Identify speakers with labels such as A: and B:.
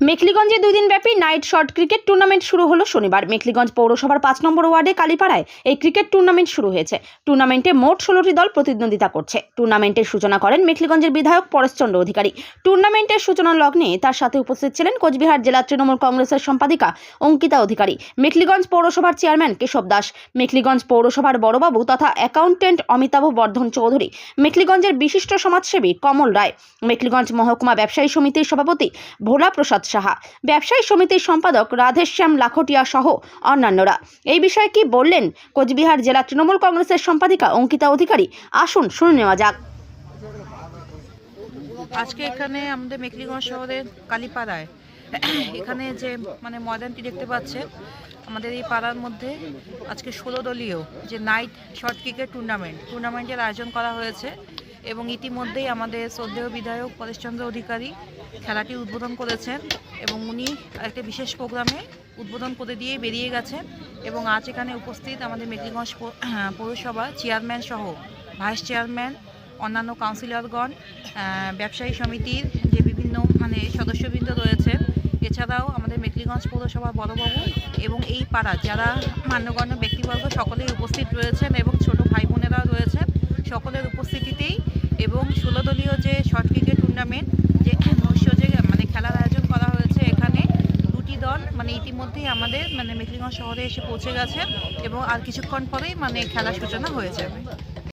A: মেখলিগঞ্জে দুই দিনব্যাপী night short cricket tournament শুরু হলো শনিবার। মেখলিগঞ্জ পৌরসভার পাঁচ নম্বর ওয়ার্ডে কালীপাড়ায় এই ক্রিকেট টুর্নামেন্ট শুরু হয়েছে। টুর্নামেন্টে মোট ষোলোটি দল প্রতিদ্বন্দ্বিতা করছে। টুর্নামেন্টের সূচনা করেন মেখলিগঞ্জের বিধায়ক পরেশচন্দ্র অধিকারী। টুর্নামেন্টের সূচনা লগ্নে তার সাথে উপস্থিত ছিলেন কোচবিহার জেলা তৃণমূল কংগ্রেসের সম্পাদিকা অঙ্কিতা অধিকারী, মেখলিগঞ্জ পৌরসভার চেয়ারম্যান কেশব দাস, মেখলিগঞ্জ পৌরসভার বড়বাবু তথা অ্যাকাউন্টেন্ট অমিতাভ বর্ধন চৌধুরী, মেখলিগঞ্জের বিশিষ্ট সমাজসেবী কমল রায়, মেখলিগঞ্জ মহকুমা ব্যবসায়ী সমিতির সভাপতি ভোলা প্রসাদ সাহা। ব্যবসায়ী সমিতির সম্পাদক রাধেশ্যাম লাখটিয়া সহ অন্যান্যরা। এই বিষয়ে কি বললেন কোচবিহার জেলা তৃণমূল কংগ্রেসের সম্পাদিকা অঙ্কিতা অধিকারী? আসুন, শুনে নেওয়া যাক।
B: আজকে এখানে আমাদের মেকলিগঞ্জ শহরের কালীপাড়ায়, এখানে যে মানে ময়দানটি দেখতে পাচ্ছেন, আমাদের এই পাড়ার মধ্যে আজকে ষোলো দলীয় যে নাইট শর্ট ক্রিকেট টুর্নামেন্ট, টুর্নামেন্টের আয়োজন করা হয়েছে। এবং ইতিমধ্যেই আমাদের শ্রদ্ধেয় বিধায়ক পরেশচন্দ্র অধিকারী খেলাটি উদ্বোধন করেছেন এবং উনি একটা বিশেষ প্রোগ্রামে উদ্বোধন করে দিয়ে বেরিয়ে গেছেন এবং আজ এখানে উপস্থিত আমাদের মেকলিগঞ্জ পৌরসভা চেয়ারম্যান সহ ভাইস চেয়ারম্যান, অন্যান্য কাউন্সিলরগণ ব্যবসায়ী সমিতির যে বিভিন্ন মানে সদস্যবৃন্দ রয়েছেন এছাড়াও আমাদের মেকলিগঞ্জ পৌরসভার বড়বাবু এবং এই পাড়া যারা মান্যগণ্য ব্যক্তিবর্গ সকলেই উপস্থিত রয়েছেন এবং ছোট এবং ষোলো দলীয় যে শর্ট ক্রিকেট টুর্নামেন্ট যে মৎস্য যে মানে খেলার আয়োজন করা হয়েছে এখানে, দুটি দল মানে ইতিমধ্যেই আমাদের মানে মেখলিগঞ্জ শহরে এসে পৌঁছে গেছে এবং আর কিছুক্ষণ পরেই মানে খেলার সূচনা হয়ে যাবে।